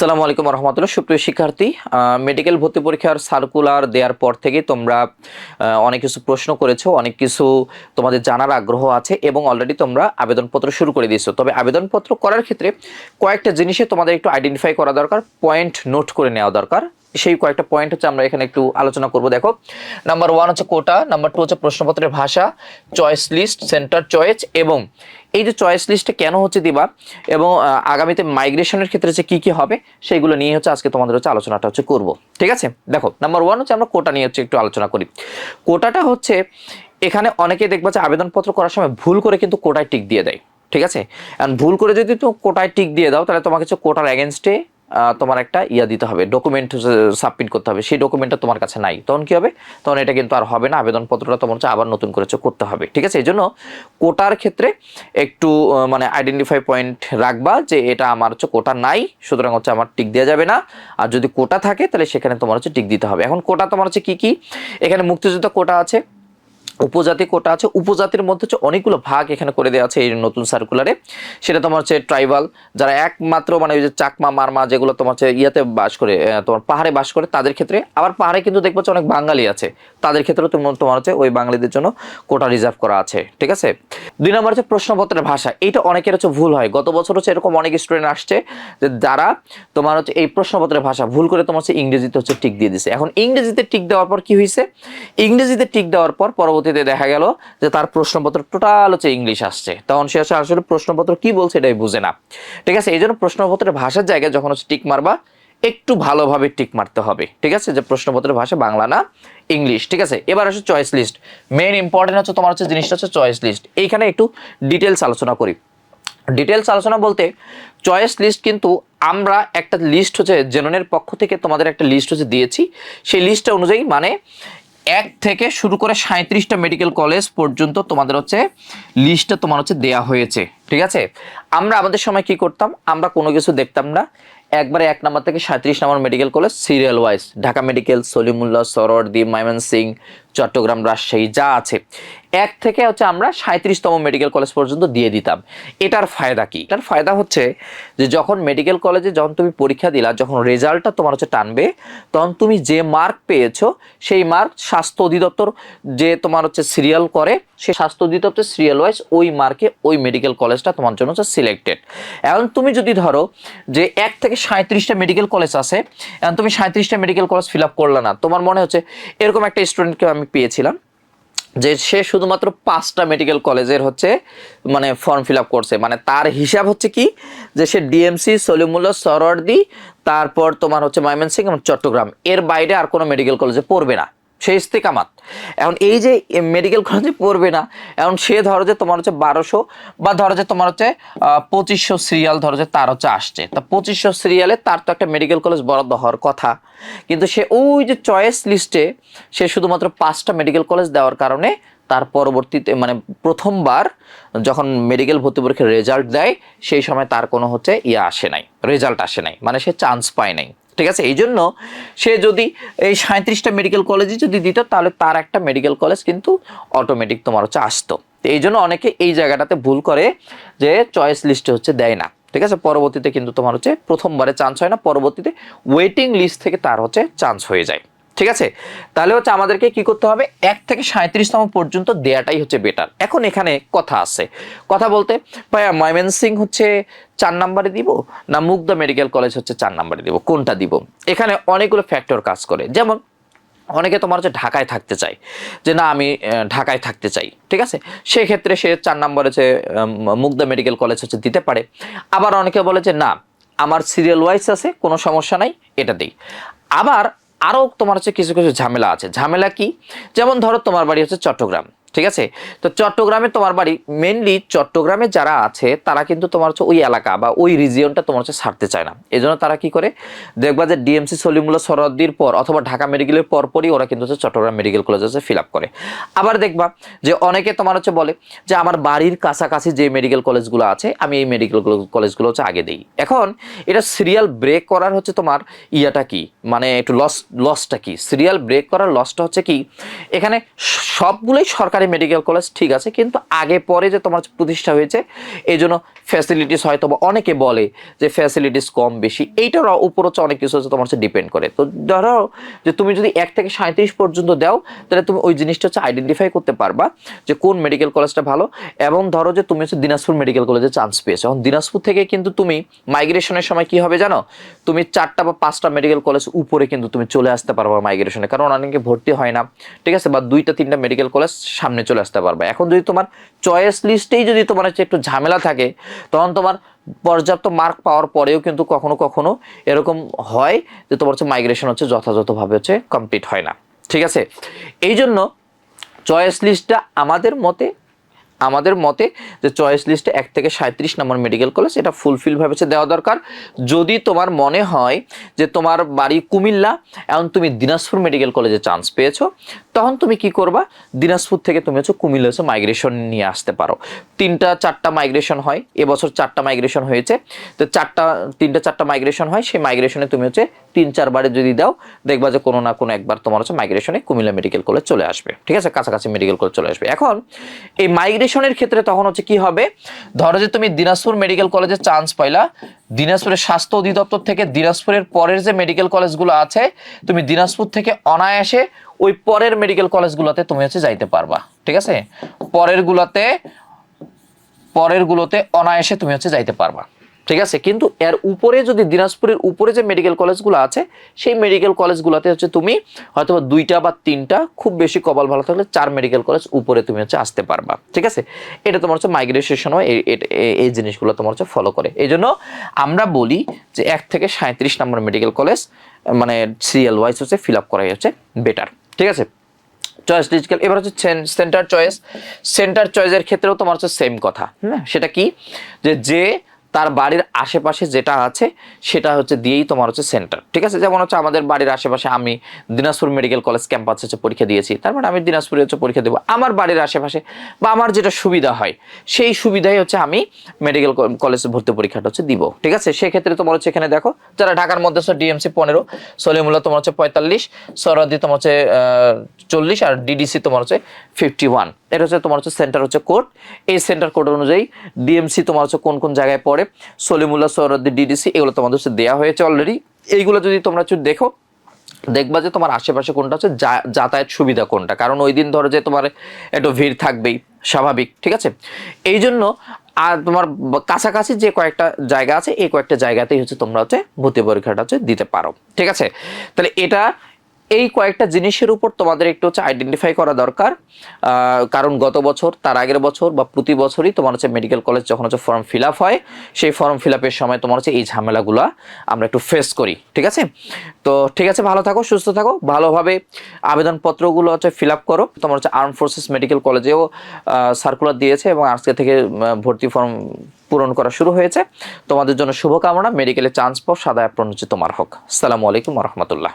আসসালামু আলাইকুম রহমতুল্লাহ। সুপ্রিয় শিক্ষার্থী মেডিকেল ভর্তি পরীক্ষার সার্কুলার দেওয়ার পর থেকে তোমরা অনেক কিছু প্রশ্ন করেছ, অনেক কিছু তোমাদের জানার আগ্রহ আছে এবং অলরেডি তোমরা আবেদনপত্র শুরু করে দিয়েছ। তবে আবেদনপত্র করার ক্ষেত্রে কয়েকটা জিনিসে তোমাদের একটু আইডেন্টিফাই করা দরকার পয়েন্ট নোট করে নেওয়া দরকার। সেই কয়েকটা পয়েন্ট হচ্ছে আমরা এখানে একটু আলোচনা করব। দেখো নাম্বার ওয়ান হচ্ছে কোটা নাম্বার টু হচ্ছে প্রশ্নপত্রের ভাষা চয়েস লিস্ট সেন্টার চয়েস এবং এই যে চয়েস লিস্টে কেন হচ্ছে দিবা এবং আগামীতে মাইগ্রেশনের ক্ষেত্রে যে কী কী হবে সেইগুলো নিয়ে হচ্ছে আজকে তোমাদের হচ্ছে আলোচনাটা হচ্ছে করব। ঠিক আছে? দেখো নাম্বার ওয়ান হচ্ছে আমরা কোটা নিয়ে হচ্ছে একটু আলোচনা করি। কোটাটা হচ্ছে এখানে অনেকে দেখবা যে আবেদনপত্র করার সময় ভুল করে কিন্তু কোটায় টিক দিয়ে দেয়। ঠিক আছে? ভুল করে যদি তুমি কোটায় টিক দিয়ে দাও, তাহলে তোমাকে হচ্ছে কোটার এগেনস্টে তোমার একটা ইয়া দিতে হবে ডকুমেন্ট সাবমিট করতে হবে, সেই ডকুমেন্টটা তোমার কাছে নাই। তখন কি হবে? তখন এটা কিন্তু আর হবে না, আবেদনপত্রটা তোমার হচ্ছে আবার নতুন করে করতে হবে, ঠিক আছে? এই জন্য কোটার ক্ষেত্রে একটু মানে আইডেন্টিফাই পয়েন্ট রাখবা যে এটা আমার হচ্ছে কোটা নাই, সুতরাং হচ্ছে আমার টিক দেওয়া যাবে না। আর যদি কোটা থাকে, তাহলে সেখানে তোমার হচ্ছে টিক দিতে হবে। এখন কোটা তোমার হচ্ছে কি কি? এখানে মুক্তিযোদ্ধা কোটা আছে। উপজাতি কোটা আছে, উপজাতির মধ্যে হচ্ছে অনেকগুলো ভাগ এখানে করে দেওয়া আছে এই নতুন সার্কুলারে সেটা তোমার হচ্ছে ট্রাইবাল যারা একমাত্র মানে ওই যে চাকমা, মারমা যেগুলো তোমার হচ্ছে ইয়াতে বাস করে তোমার পাহাড়ে বাস করে, তাদের ক্ষেত্রে, আবার পাহাড়ে কিন্তু দেখব অনেক বাঙালি আছে, তাদের ক্ষেত্রে তোমার হচ্ছে ওই বাঙালিদের জন্য কোটা রিজার্ভ করা আছে, ঠিক আছে? দুই নম্বর হচ্ছে প্রশ্নপত্রের ভাষা, এইটা অনেকের হচ্ছে ভুল হয়, গত বছর হচ্ছে এরকম অনেক স্টুডেন্ট আসছে যে যারা তোমার হচ্ছে এই প্রশ্নপত্রের ভাষা, ভুল করে তোমার হচ্ছে ইংরেজিতে হচ্ছে টিক দিয়ে দিছে। এখন ইংরেজিতে টিক দেওয়ার পর কি হয়েছে ইংরেজিতে টিক দেওয়ার পর পরবর্তীতে দেখা গেল যে তার প্রশ্নপত্র টোটাল হচ্ছে ইংলিশ আসছে। তখন সে আসলে প্রশ্নপত্র কি বলছে এটাই বুঝে না। ঠিক আছে এই জন্য প্রশ্নপত্রের ভাষার জায়গায় যখন হচ্ছে টিক মারবা, একটু ভালোভাবে টিক মারতে হবে। ঠিক আছে, যে প্রশ্নপত্রের ভাষা বাংলা না, ইংলিশ। ঠিক আছে, এবার আসে চয়েস লিস্ট মেইন ইম্পর্টেন্ট হচ্ছে তোমার হচ্ছে জিনিসটা হচ্ছে চয়েস লিস্ট এইখানে একটু ডিটেলস আলোচনা করি। ডিটেলস আলোচনা বলতে চয়েস লিস্ট কিন্তু আমরা একটা লিস্ট হচ্ছে জেননের পক্ষ থেকে তোমাদের একটা লিস্ট হচ্ছে দিয়েছি। সেই লিস্টটা অনুযায়ী মানে এক থেকে শুরু করে সাঁত্রিশটা মেডিকেল কলেজ পর্যন্ত তোমাদের হচ্ছে লিস্টটা তোমার হচ্ছে দেয়া হয়েছে, ঠিক আছে? আমরা আমাদের সময় কি করতাম? আমরা কোনো কিছু দেখতাম না। একবারে এক নাম্বার থেকে সাঁত্রিশ number medical college serial wise Dhaka medical Salimullah, Suhrawardy Mymensingh Chattogram Rajshahi, যা আছে। এক থেকে হচ্ছে আমরা সাঁত্রিশতম মেডিকেল কলেজ পর্যন্ত দিয়ে দিতাম। এটার ফায়দা কি? এটার ফায়দা হচ্ছে যে যখন মেডিকেল কলেজে যখন তুমি পরীক্ষা দিলা, যখন রেজাল্টটা তোমার হচ্ছে টানবে, তখন তুমি যে মার্ক পেয়েছ, সেই মার্ক স্বাস্থ্য অধিদপ্তর যে তোমার হচ্ছে সিরিয়াল করে, সেই স্বাস্থ্য অধিদপ্তর সিরিয়াল ওয়াইজ ওই মার্কে ওই মেডিকেল কলেজটা তোমার জন্য হচ্ছে সিলেক্টেড। এখন তুমি যদি ধরো যে এক থেকে সাঁত্রিশটা মেডিকেল কলেজ আছে, এখন তুমি সাঁত্রিশটা মেডিকেল কলেজ ফিল আপ করলে না, তোমার মনে হচ্ছে এরকম একটা স্টুডেন্টকে আমি পেয়েছিলাম, যে সে শুধুমাত্র পাঁচটা মেডিকেল কলেজের হচ্ছে মানে ফর্ম ফিল আপ করছে। মানে তার হিসাব হচ্ছে কি, যে সে ডিএমসি সলিমুল্লাহ, সরওয়ার্দি, তারপর তোমার হচ্ছে ময়মনসিং এবং চট্টগ্রাম। এর বাইরে আর কোনো মেডিকেল কলেজে পড়বে না। সে ইস্তেকামাত। এখন এই যে মেডিকেল কলেজে পড়বে না, এখন সে ধরো যে তোমার হচ্ছে বারোশো বা ধরো যে তোমার হচ্ছে পঁচিশশো সিরিয়াল ধরো যে তার হচ্ছে আসছে। তা পঁচিশশো সিরিয়ালে তার তো একটা মেডিকেল কলেজ বরাদ্দ হওয়ার কথা। কিন্তু সে ওই যে চয়েস লিস্টে সে শুধুমাত্র পাঁচটা মেডিকেল কলেজ দেওয়ার কারণে তার পরবর্তীতে মানে প্রথমবার যখন মেডিকেল ভর্তি পরীক্ষার রেজাল্ট দেয়, সেই সময় তার কোনো হচ্ছে ইয়ে আসে নাই রেজাল্ট আসে নাই। মানে সে চান্স পায় নাই। ঠিক আছে? এই জন্য সে যদি এই সাঁত্রিশটা মেডিকেল কলেজে যদি দিত, তাহলে তার একটা মেডিকেল কলেজ কিন্তু অটোমেটিক তোমার হচ্ছে আসতো। এই জন্য অনেকে এই জায়গাটাতে ভুল করে যে চয়েস লিস্টে হচ্ছে দেয় না। ঠিক আছে? পরবর্তীতে কিন্তু তোমার হচ্ছে প্রথমবারে চান্স হয় না, পরবর্তীতে ওয়েটিং লিস্ট থেকে তার হচ্ছে চান্স হয়ে যায়। ঠিক আছে? তাহলে হচ্ছে আমাদেরকে কি করতে হবে? এক থেকে সাঁত্রিশতম পর্যন্ত দেয়াটাই হচ্ছে বেটার এখন এখানে কথা আছে। কথা বলতে ভাইয়া ময়মনসিং হচ্ছে চার নাম্বারে দিব না মুগদা মেডিকেল কলেজ হচ্ছে চার নাম্বারে দিব? কোনটা দিব? এখানে অনেকগুলো ফ্যাক্টর কাজ করে। যেমন অনেকে তোমার হচ্ছে ঢাকায় থাকতে চাই যে না আমি ঢাকায় থাকতে চাই। ঠিক আছে? সেক্ষেত্রে সে চার নম্বরে উম, মুগদা মেডিকেল কলেজ হচ্ছে দিতে পারে। আবার অনেকে বলে যে না আমার সিরিয়াল ওয়াইজ আছে কোনো সমস্যা নাই এটা দিই। আবার আরও তোমার হচ্ছে কিছু কিছু ঝামেলা আছে। ঝামেলা কি? যেমন ধরো তোমার বাড়ি হচ্ছে চট্টগ্রাম। ঠিক আছে? তো চট্টগ্রামে তোমার বাড়ি মেনলি চট্টগ্রামে যারা আছে, তারা কিন্তু তোমার হচ্ছে ওই এলাকা বা ওই রিজিয়নটা তোমার হচ্ছে ছাড়তে চায় না। এই তারা কি করে? দেখবা যে ডিএমসি সলিমুল্লাহ সরদ্দির পর অথবা ঢাকা মেডিকেলের পরপরই ওরা কিন্তু হচ্ছে চট্টগ্রাম মেডিকেল কলেজে হচ্ছে ফিল আপ করে। আবার দেখবা যে অনেকে তোমার হচ্ছে বলে যে আমার বাড়ির কাছাকাছি যে মেডিকেল কলেজগুলো আছে, আমি এই মেডিকেল কলেজগুলো হচ্ছে আগে দিই। এখন এটা সিরিয়াল ব্রেক করার হচ্ছে তোমার ইয়াটা কি? মানে একটু লস লসটা কি? সিরিয়াল ব্রেক করার লসটা হচ্ছে কি? এখানে সবগুলোই সরকারি সরকারি মেডিকেল কলেজ ঠিক আছে, কিন্তু আগে পরে যে তোমার প্রতিষ্ঠা হয়েছে, এই জন্য ফ্যাসিলিটিস হয়তো বা অনেকে বলে যে ফ্যাসিলিটিস কম বেশি, এইটার উপর হচ্ছে অনেক কিছু হচ্ছে তোমার হচ্ছে ডিপেন্ড করে। তো ধরো যে তুমি যদি এক থেকে সাঁত্রিশ পর্যন্ত দাও, তাহলে তুমি ওই জিনিসটা হচ্ছে আইডেন্টিফাই করতে পারবা যে কোন মেডিকেল কলেজটা ভালো, এবং ধরো যে তুমি হচ্ছে দিনাজপুর মেডিকেল কলেজে চান্স পেয়েছ। এখন দিনাজপুর থেকে কিন্তু তুমি মাইগ্রেশনের সময় কি হবে জানো? তুমি চারটা বা পাঁচটা মেডিকেল কলেজ উপরে কিন্তু তুমি চলে আসতে পারবা মাইগ্রেশনে কারণ অনেকে ভর্তি হয় না, ঠিক আছে? বা দুইটা, তিনটা মেডিকেল কলেজ সামনে চলে আসতে পারবে। এখন যদি তোমার চয়েস লিস্টেই যদি তোমার হচ্ছে একটু ঝামেলা থাকে, তখন তোমার পর্যাপ্ত মার্ক পাওয়ার পরেও কিন্তু কখনো কখনো এরকম হয় যে তোমার হচ্ছে মাইগ্রেশন হচ্ছে যথাযথভাবে হচ্ছে কমপ্লিট হয় না। ঠিক আছে? এই জন্য চয়েস লিস্টটা আমাদের মতে আমাদের মতে যে চয়েস লিস্টে এক থেকে সাঁত্রিশ নম্বর মেডিকেল কলেজ এটা ফুলফিলভাবে হচ্ছে দেওয়া দরকার। যদি তোমার মনে হয় যে তোমার বাড়ি কুমিল্লা, এখন তুমি দিনাজপুর মেডিকেল কলেজে চান্স পেয়েছ, তখন তুমি কি করবা? দিনাজপুর থেকে তুমি হচ্ছে কুমিল্লা হচ্ছে মাইগ্রেশন নিয়ে আসতে পারো। তিনটা, চারটা মাইগ্রেশন হয়, এবছর চারটা মাইগ্রেশন হয়েছে। তো চারটা, তিনটা, চারটা মাইগ্রেশন হয়, সেই মাইগ্রেশনে তুমি হচ্ছে তিন চারবারে যদি দাও, দেখবা যে কোনো না কোনো একবার তোমার হচ্ছে মাইগ্রেশনে কুমিল্লা মেডিকেল কলেজ চলে আসবে। ঠিক আছে? কাছাকাছি মেডিকেল কলেজ চলে আসবে। এখন, এই মাইগ্রেশনের ক্ষেত্রে তখন হচ্ছে কি হবে? ধরো যে তুমি দিনাজপুর মেডিকেল কলেজে চান্স পাইলা। দিনাজপুরের স্বাস্থ্য অধিদপ্তর থেকে দিনাজপুরের পরের যে মেডিকেল কলেজগুলো আছে, তুমি দিনাজপুর থেকে অনায়াসে ওই পরের মেডিকেল কলেজগুলোতে তুমি হচ্ছে যাইতে পারবা। ঠিক আছে? পরের গুলোতে পরের গুলোতে অনায়াসে তুমি হচ্ছে যাইতে পারবা। ঠিক আছে? কিন্তু এর উপরে যদি দিনাজপুরের উপরে যে মেডিকেল কলেজগুলো আছে, সেই মেডিকেল কলেজগুলোতে হচ্ছে তুমি হয়তো দুইটা বা তিনটা খুব বেশি কপাল ভালো থাকলে চার মেডিকেল কলেজ উপরে তুমি হচ্ছে আসতে পারবা। ঠিক আছে? এটা তোমার হচ্ছে মাইগ্রেশন এই- এই- এই- এই জিনিসগুলো তোমার হচ্ছে ফলো করে। এই জন্য আমরা বলি যে এক থেকে সাঁত্রিশ নম্বর মেডিকেল কলেজ মানে সিরিয়াল ওয়াইজ হচ্ছে ফিল আপ করাই হচ্ছে বেটার ঠিক আছে? চয়েস ডিজিটাল এবার হচ্ছে সেন্টার চয়েস সেন্টার চয়েসের ক্ষেত্রেও তোমার হচ্ছে সেম কথা। হ্যাঁ? সেটা কি? যে যে তার বাড়ির আশেপাশে যেটা আছে, সেটা হচ্ছে দিয়েই তোমার হচ্ছে সেন্টার ঠিক আছে? যেমন হচ্ছে আমাদের বাড়ির আশেপাশে আমি দিনাজপুর মেডিকেল কলেজ ক্যাম্পাস হচ্ছে পরীক্ষা দিয়েছি। তার মানে আমি দিনাজপুরে হচ্ছে পরীক্ষা দেবো। আমার বাড়ির আশেপাশে বা আমার যেটা সুবিধা হয়, সেই সুবিধাই হচ্ছে আমি মেডিকেল কলেজে ভর্তি পরীক্ষাটা হচ্ছে দিব। ঠিক আছে? সেক্ষেত্রে তোমার হচ্ছে এখানে দেখো, যারা ঢাকার মধ্যে হচ্ছে ডিএমসি পনেরো, সলিমুল্লাহ তোমার হচ্ছে পঁয়তাল্লিশ সরাদি তোমার হচ্ছে চল্লিশ, আর ডিডিসি তোমার হচ্ছে ফিফটি ওয়ান এটা হচ্ছে তোমার হচ্ছে সেন্টার হচ্ছে কোড এই সেন্টার কোড অনুযায়ী ডিএমসি তোমার হচ্ছে কোন কোন জায়গায় পড়ে, সলিমুল্লাহ সরদ্দি ডিডিসি এগুলো তোমাদের হচ্ছে দেওয়া হয়েছে অলরেডি এইগুলো যদি তোমরা একটু দেখো, দেখবা যে তোমার আশেপাশে কোনটা হচ্ছে যাতায়াত সুবিধা কোনটা। কারণ ওই দিন ধরো যে তোমার একটু ভিড় থাকবেই, স্বাভাবিক, ঠিক আছে? এই জন্য আর তোমার কাছাকাছি যে কয়েকটা জায়গা আছে, এই কয়েকটা জায়গাতেই হচ্ছে তোমরা হচ্ছে ভর্তি পরীক্ষাটা হচ্ছে দিতে পারো, ঠিক আছে? তাহলে এটা এই কয়েকটা জিনিসের উপর তোমাদের একটু হচ্ছে আইডেন্টিফাই করা দরকার। কারণ গত বছর, তার আগের বছর বা প্রতি বছরই তোমার হচ্ছে মেডিকেল কলেজ যখন হচ্ছে ফর্ম ফিল আপ হয়, সেই ফর্ম ফিল আপের সময় তোমার হচ্ছে এই ঝামেলাগুলো আমরা একটু ফেস করি, ঠিক আছে? তো ঠিক আছে, ভালো থাকো, সুস্থ থাকো, ভালোভাবে আবেদনপত্রগুলো হচ্ছে ফিল আপ করো। তোমার হচ্ছে আর্ম ফোর্সেস মেডিকেল কলেজেও সার্কুলার দিয়েছে এবং আজকে থেকে ভর্তি ফর্ম পূরণ করা শুরু হয়েছে। তোমাদের জন্য শুভকামনা মেডিকেলে চান্স পাও, সাদা অ্যাপ্রন হচ্ছে তোমার হোক। আসসালামু আলাইকুম রহমতুল্লাহ।